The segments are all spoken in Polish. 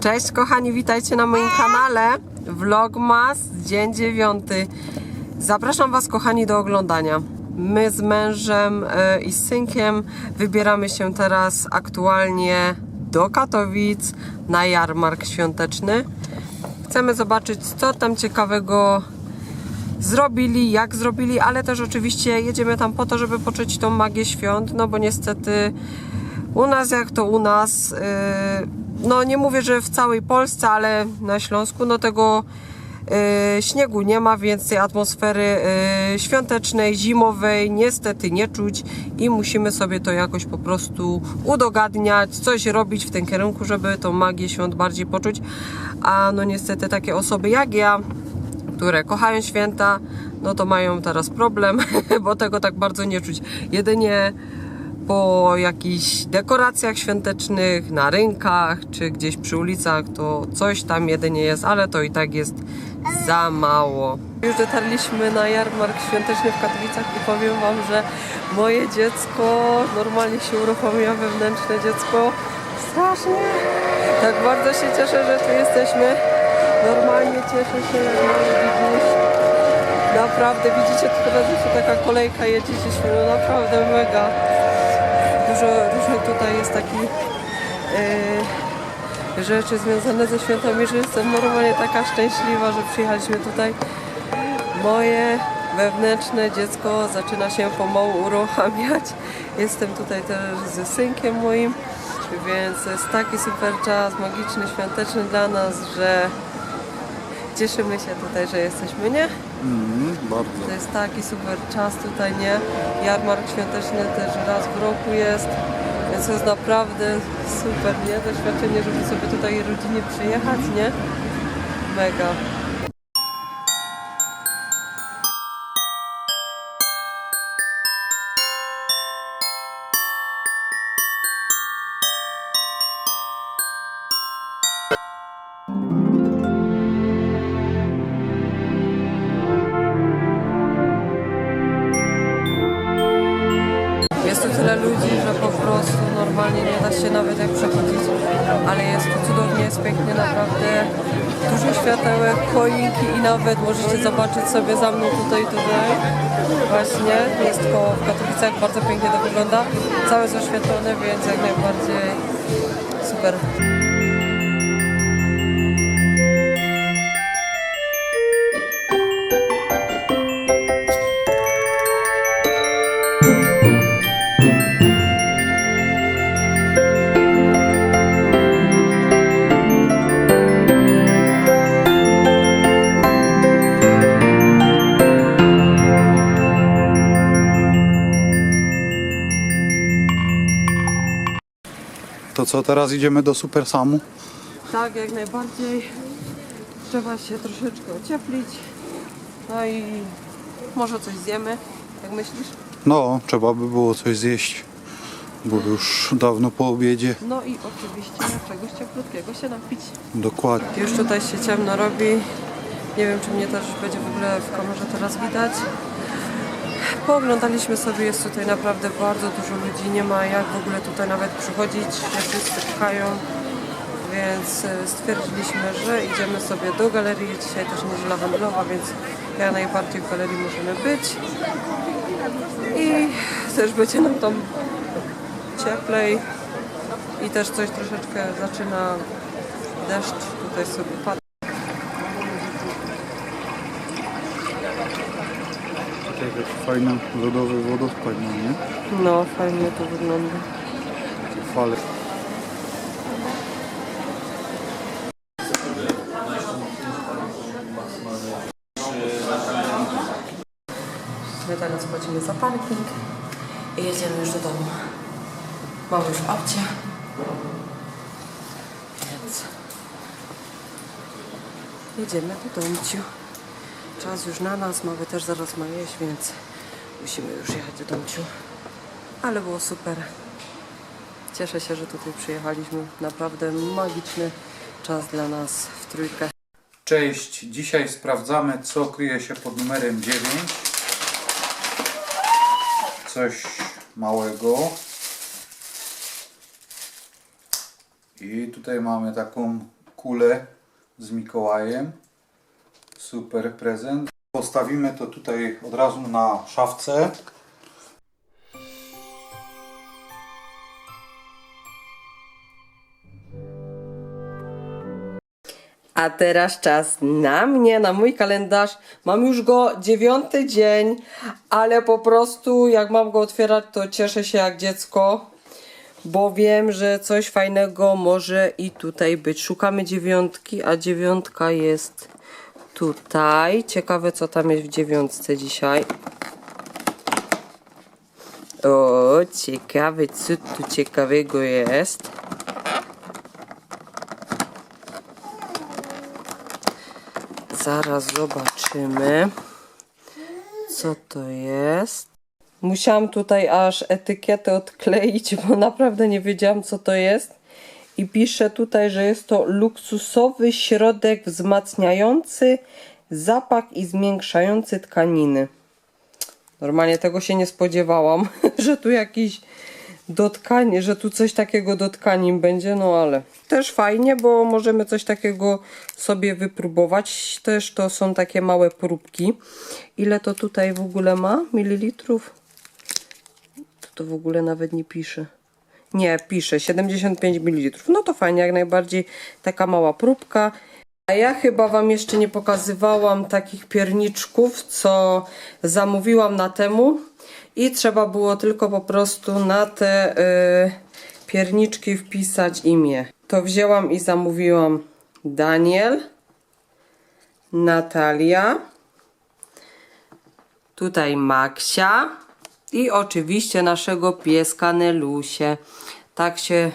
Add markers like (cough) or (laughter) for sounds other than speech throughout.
Cześć kochani, witajcie na moim kanale Vlogmas dzień dziewiąty. Zapraszam Was kochani do oglądania. My z mężem e, i z synkiem wybieramy się teraz aktualnie do Katowic na jarmark świąteczny. Chcemy zobaczyć co tam ciekawego zrobili, jak zrobili, ale też oczywiście jedziemy tam po to, żeby poczuć tą magię świąt, no bo niestety u nas jak to u nas, yy, no nie mówię, że w całej Polsce, ale na Śląsku, no tego yy, śniegu nie ma, więc tej atmosfery yy, świątecznej, zimowej niestety nie czuć i musimy sobie to jakoś po prostu udogadniać, coś robić w tym kierunku, żeby tą magię świąt bardziej poczuć, a no niestety takie osoby jak ja, które kochają święta, no to mają teraz problem, (laughs) bo tego tak bardzo nie czuć. Jedynie po jakichś dekoracjach świątecznych, na rynkach czy gdzieś przy ulicach, to coś tam jedynie jest, ale to i tak jest za mało. Już dotarliśmy na jarmark świąteczny w Katowicach i powiem Wam, że moje dziecko normalnie się uruchomiło, wewnętrzne dziecko. Strasznie. Tak bardzo się cieszę, że tu jesteśmy. Normalnie cieszę się, jak mały widzisz. Naprawdę, widzicie, teraz jeszcze taka kolejka jedziecie, no naprawdę mega. Dużo różnych tutaj jest takich yy, rzeczy związane ze świętami, że jestem normalnie taka szczęśliwa, że przyjechaliśmy tutaj. Moje wewnętrzne dziecko zaczyna się pomału uruchamiać. Jestem tutaj też ze synkiem moim, więc jest taki super czas, magiczny, świąteczny dla nas, że cieszymy się tutaj, że jesteśmy, nie? Mm, bardzo. To jest taki super czas tutaj, nie? Jarmark świąteczny też raz w roku jest, więc to jest naprawdę super, nie? Doświadczenie, żeby sobie tutaj rodzinie przyjechać, nie? Mega. Tyle ludzi, że po prostu normalnie nie da się nawet jak przechodzić, ale jest tu cudownie, jest pięknie naprawdę. Dużo światełek, choinki i nawet możecie zobaczyć sobie za mną tutaj, tutaj. Właśnie, jest koło w Katowicach, bardzo pięknie to wygląda. Całe jest oświetlone, więc jak najbardziej super. To co, teraz idziemy do Super Samu? Tak, jak najbardziej. Trzeba się troszeczkę ocieplić. No i może coś zjemy, jak myślisz? No, trzeba by było coś zjeść, bo już dawno po obiedzie. No i oczywiście czegoś cieplutkiego się napić. Dokładnie. Już tutaj się ciemno robi. Nie wiem, czy mnie też będzie w ogóle w kamerze teraz widać. Pooglądaliśmy sobie, jest tutaj naprawdę bardzo dużo ludzi. Nie ma jak w ogóle tutaj nawet przychodzić, wszyscy pchają. Więc e, stwierdziliśmy, że idziemy sobie do galerii. Dzisiaj też niedziela handlowa, więc jak najbardziej w galerii możemy być. I też będzie nam tam cieplej. I też coś troszeczkę zaczyna deszcz tutaj sobie pada. Tutaj jakiś fajny lodowy wodospad mam, nie? No, fajnie to wygląda. Fale. My teraz płacimy za parking i jedziemy już do domu. Mamy już aucie. Więc jedziemy do domciu. Czas już na nas, mamy też zaraz ma jeść, więc musimy już jechać do domciu. Ale było super. Cieszę się, że tutaj przyjechaliśmy. Naprawdę magiczny czas dla nas w trójkę. Cześć, dzisiaj sprawdzamy co kryje się pod numerem 9. Coś małego. I tutaj mamy taką kulę z Mikołajem. Super prezent. Postawimy to tutaj od razu na szafce. A teraz czas na mnie, na mój kalendarz. Mam już go dziewiąty dzień, ale po prostu jak mam go otwierać, to cieszę się jak dziecko, bo wiem, że coś fajnego może i tutaj być. Szukamy dziewiątki, a dziewiątka jest tutaj. Ciekawe, co tam jest w dziewiątce dzisiaj. O, ciekawe, co tu ciekawego jest. Zaraz zobaczymy, co to jest. Musiałam tutaj aż etykietę odkleić, bo naprawdę nie wiedziałam, co to jest. I pisze tutaj, że jest to luksusowy środek wzmacniający zapach i zmiękczający tkaniny. Normalnie tego się nie spodziewałam, (laughs) że tu jakiś do tkani, że tu coś takiego do tkanin będzie, no ale też fajnie, bo możemy coś takiego sobie wypróbować. Też to są takie małe próbki. Ile to tutaj w ogóle ma mililitrów? To, to w ogóle nawet nie pisze. Nie, pisze 75 ml. No to fajnie, jak najbardziej taka mała próbka. A ja chyba Wam jeszcze nie pokazywałam takich pierniczków, co zamówiłam na temu i trzeba było tylko po prostu na te y, pierniczki wpisać imię. To wzięłam i zamówiłam Daniel, Natalia, tutaj Maksia i oczywiście naszego pieska Nelusie. Tak się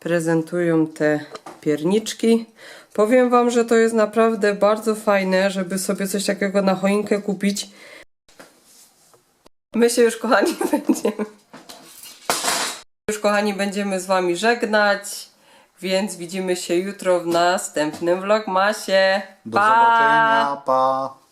prezentują te pierniczki. Powiem Wam, że to jest naprawdę bardzo fajne, żeby sobie coś takiego na choinkę kupić. My się już, kochani, (laughs) będziemy. Już, kochani, będziemy z Wami żegnać. Więc widzimy się jutro w następnym vlogmasie. Do zobaczenia. Pa!